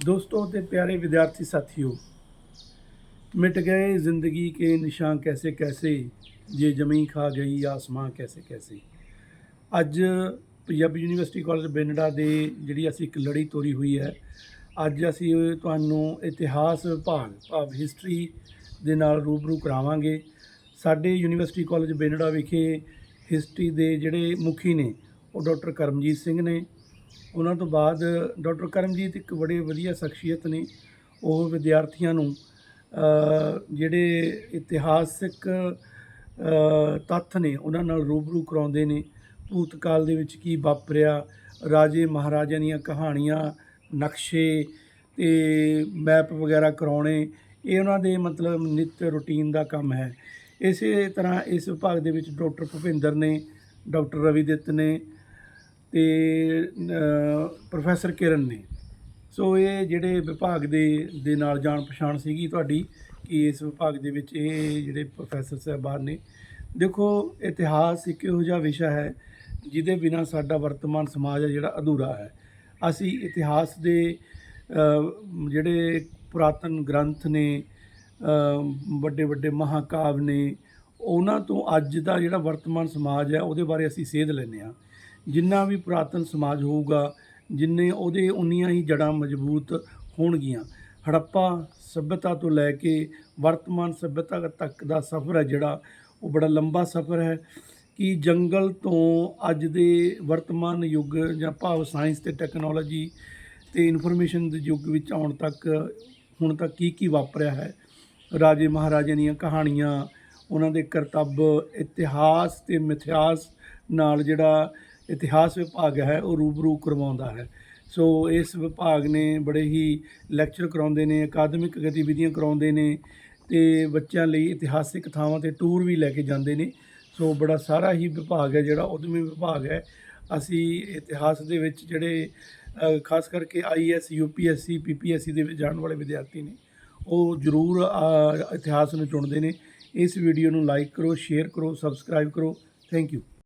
दोस्तों ਤੇ ਪਿਆਰੇ ਵਿਦਿਆਰਥੀ ਸਾਥੀਓ मिट गए ज़िंदगी के निशान कैसे कैसे ये ज़मीं खा गई आसमां कैसे कैसे ਅੱਜ ਪੰਜਾਬੀ ਯੂਨੀਵਰਸਿਟੀ ਕਾਲਜ ਬੈਨੜਾ ਦੇ ਜਿਹੜੀ ਅਸੀਂ ਇੱਕ ਲੜੀ ਤੋਰੀ ਹੋਈ ਹੈ ਅੱਜ ਅਸੀਂ ਤੁਹਾਨੂੰ ਇਤਿਹਾਸ ਵਿਭਾਗ ਭਾਵ ਹਿਸਟਰੀ ਦੇ ਨਾਲ ਰੂਬਰੂ ਕਰਾਵਾਂਗੇ ਸਾਡੇ ਯੂਨੀਵਰਸਿਟੀ ਕਾਲਜ ਬੈਨੜਾ ਵਿਖੇ ਹਿਸਟਰੀ ਦੇ ਜਿਹੜੇ ਮੁਖੀ ਨੇ ਉਹ ਡਾਕਟਰ ਕਰਮਜੀਤ ਸਿੰਘ ਨੇ ਉਹਨਾਂ ਤੋਂ ਬਾਅਦ ਡਾਕਟਰ ਕਰਮਜੀਤ ਇੱਕ ਬੜੇ ਵਧੀਆ ਸ਼ਖਸੀਅਤ ਨੇ। ਉਹ ਵਿਦਿਆਰਥੀਆਂ ਨੂੰ ਜਿਹੜੇ ਇਤਿਹਾਸਿਕ ਤੱਥ ਨੇ, ਉਹਨਾਂ ਨਾਲ ਰੂਬਰੂ ਕਰਾਉਂਦੇ ਨੇ। ਭੂਤਕਾਲ ਦੇ ਵਿੱਚ ਕੀ ਵਾਪਰਿਆ, ਰਾਜੇ ਮਹਾਰਾਜਿਆਂ ਦੀਆਂ ਕਹਾਣੀਆਂ, ਨਕਸ਼ੇ ਤੇ ਮੈਪ ਵਗੈਰਾ ਕਰਾਉਣੇ, ਇਹ ਉਹਨਾਂ ਦੇ ਮਤਲਬ ਨਿੱਤ ਰੁਟੀਨ ਦਾ ਕੰਮ ਹੈ। ਇਸੇ ਤਰ੍ਹਾਂ ਇਸ ਵਿਭਾਗ ਦੇ ਵਿੱਚ ਡਾਕਟਰ ਭੁਪਿੰਦਰ ਨੇ, ਡਾਕਟਰ ਰਵੀਦਿੱਤ ਨੇ ਤੇ ਪ੍ਰੋਫੈਸਰ ਕਿਰਨ ਨੇ। ਸੋ ਇਹ ਜਿਹੜੇ ਵਿਭਾਗ ਦੇ ਦੇ ਨਾਲ ਜਾਣ ਪਛਾਣ ਸੀਗੀ ਤੁਹਾਡੀ ਕਿ ਇਸ ਵਿਭਾਗ ਦੇ ਵਿੱਚ ਇਹ ਜਿਹੜੇ ਪ੍ਰੋਫੈਸਰ ਸਾਹਿਬਾਨ ਨੇ। ਦੇਖੋ, ਇਤਿਹਾਸ ਇੱਕ ਇਹੋ ਜਿਹਾ ਵਿਸ਼ਾ ਹੈ ਜਿਹਦੇ ਬਿਨਾ ਸਾਡਾ ਵਰਤਮਾਨ ਸਮਾਜ ਹੈ ਜਿਹੜਾ ਅਧੂਰਾ ਹੈ। ਅਸੀਂ ਇਤਿਹਾਸ ਦੇ ਜਿਹੜੇ ਪੁਰਾਤਨ ਗ੍ਰੰਥ ਨੇ ਵੱਡੇ ਵੱਡੇ ਮਹਾਕਾਵ ਨੇ, ਉਹਨਾਂ ਤੋਂ ਅੱਜ ਦਾ ਜਿਹੜਾ ਵਰਤਮਾਨ ਸਮਾਜ ਹੈ ਉਹਦੇ ਬਾਰੇ ਅਸੀਂ ਸੇਧ ਲੈਂਦੇ ਹਾਂ। ਜਿੰਨਾ ਵੀ ਪੁਰਾਤਨ ਸਮਾਜ ਹੋਊਗਾ, ਜਿੰਨੇ ਉਹਦੇ ਉਨੀਆਂ ਹੀ ਜੜਾਂ ਮਜ਼ਬੂਤ ਹੋਣਗੀਆਂ। ਹੜੱਪਾ ਸਭਿਅਤਾ ਤੋਂ ਲੈ ਕੇ ਵਰਤਮਾਨ ਸਭਿਅਤਾ ਤੱਕ ਦਾ ਸਫ਼ਰ ਹੈ ਜਿਹੜਾ, ਉਹ ਬੜਾ ਲੰਬਾ ਸਫ਼ਰ ਹੈ ਕਿ ਜੰਗਲ ਤੋਂ ਅੱਜ ਦੇ ਵਰਤਮਾਨ ਯੁੱਗ ਜਾਂ ਭਾਵ ਸਾਇੰਸ ਤੇ ਟੈਕਨੋਲੋਜੀ ਤੇ ਇਨਫੋਰਮੇਸ਼ਨ ਦੇ ਯੁੱਗ ਵਿੱਚ ਆਉਣ ਤੱਕ, ਹੁਣ ਤੱਕ ਕੀ ਕੀ ਵਾਪਰਿਆ ਹੈ? ਰਾਜੇ ਮਹਾਰਾਜਿਆਂ ਦੀਆਂ ਕਹਾਣੀਆਂ, ਉਹਨਾਂ ਦੇ ਕਰਤੱਵ, ਇਤਿਹਾਸ ਤੇ ਮਿਥਿਹਾਸ ਨਾਲ ਜਿਹੜਾ ਇਤਿਹਾਸ ਵਿਭਾਗ ਹੈ, ਉਹ ਰੂਬਰੂ ਕਰਵਾਉਂਦਾ ਹੈ। ਸੋ ਇਸ ਵਿਭਾਗ ਨੇ ਬੜੇ ਹੀ ਲੈਕਚਰ ਕਰਾਉਂਦੇ ਨੇ, ਅਕਾਦਮਿਕ ਗਤੀਵਿਧੀਆਂ ਕਰਾਉਂਦੇ ਨੇ ਤੇ ਬੱਚਿਆਂ ਲਈ ਇਤਿਹਾਸਿਕ ਥਾਵਾਂ ਤੇ ਟੂਰ ਵੀ ਲੈ ਕੇ ਜਾਂਦੇ ਨੇ। ਸੋ ਬੜਾ ਸਾਰਾ ਹੀ ਵਿਭਾਗ ਹੈ, ਜਿਹੜਾ ਉਦਮੀ ਵਿਭਾਗ ਹੈ। ਅਸੀਂ ਇਤਿਹਾਸ ਦੇ ਵਿੱਚ ਜਿਹੜੇ ਖਾਸ ਕਰਕੇ ਆਈਐਸ ਯੂਪੀਐਸਸੀ ਪੀਪੀਐਸਸੀ ਦੇ ਵਿੱਚ ਜਾਣ ਵਾਲੇ ਵਿਦਿਆਰਥੀ ਨੇ, ਉਹ ਜ਼ਰੂਰ ਇਤਿਹਾਸ ਨੂੰ ਚੁਣਦੇ ਨੇ। ਇਸ ਵੀਡੀਓ ਨੂੰ ਲਾਈਕ ਕਰੋ ਸ਼ੇਅਰ ਕਰੋ ਸਬਸਕ੍ਰਾਈਬ ਕਰੋ। Thank you